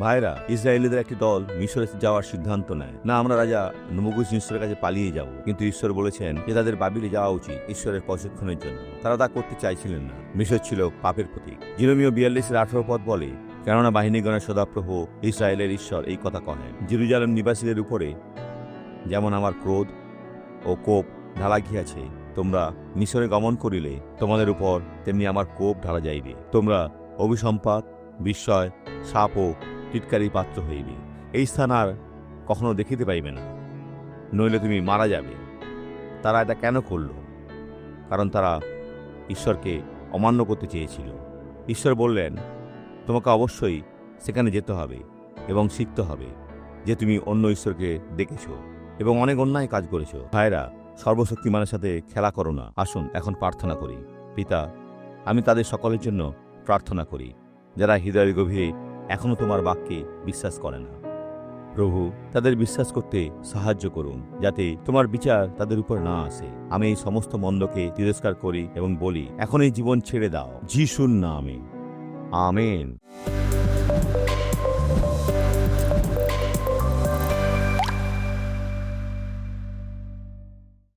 ভাইরা, ইসরায়েলিদের একটি দল মিশরে যাওয়ার সিদ্ধান্ত নেয়। না, আমরা রাজা নমুগুজ ঈশ্বরের কাছে পালিয়ে যাব। কিন্তু ঈশ্বর বলেছেন যে তাদের বাবিলে যাওয়া উচিত ঈশ্বরের প্রশিক্ষণের জন্য। তারা তা করতে চাইছিলেন না। মিশর ছিল পাপের প্রতীক। জিরোমিও বিয়াল্লিশের আঠারো পদ বলে, কেননা বাহিনীগণের সদাপ্রভু ইসরায়েলের ঈশ্বর এই কথা কহেন। জেরুজালেম নিবাসীদের উপরে যেমন আমার ক্রোধ ও কোপ ঢালা গিয়াছে, তোমরা মিশরে গমন করিলে তোমাদের উপর তেমনি আমার কোপ ঢালা যাইবে। তোমরা অভিসম্পাত, বিস্ময়, সাপ ও টিটকারি পাত্র হইবে। এই স্থান আর কখনো দেখিতে পাইবে না। নইলে তুমি মারা যাবে। তারা এটা কেন করল? কারণ তারা ঈশ্বরকে অমান্য করতে চেয়েছিল। ঈশ্বর বললেন, তোমাকে অবশ্যই সেখানে যেতে হবে এবং শিখতে হবে যে তুমি অন্য ঈশ্বরকে দেখেছ এবং অনেক অন্যায় কাজ করেছ। ভাইরা সর্বশক্তিমানের সাথে খেলা করো না। আসুন, এখন প্রার্থনা করি। পিতা, আমি তাদের সকলের জন্য প্রার্থনা করি। যারা হৃদয়ের গভীরে এখনও তোমার বাক্যে বিশ্বাস করে না। প্রভু, তাদের বিশ্বাস করতে সাহায্য করুন, যাতে তোমার বিচার তাদের উপর না আসে। আমি এই সমস্ত মন্দকে তিরস্কার করি এবং বলি, এখন এই জীবন ছেড়ে দাও, যিশুর নামে। আমেন।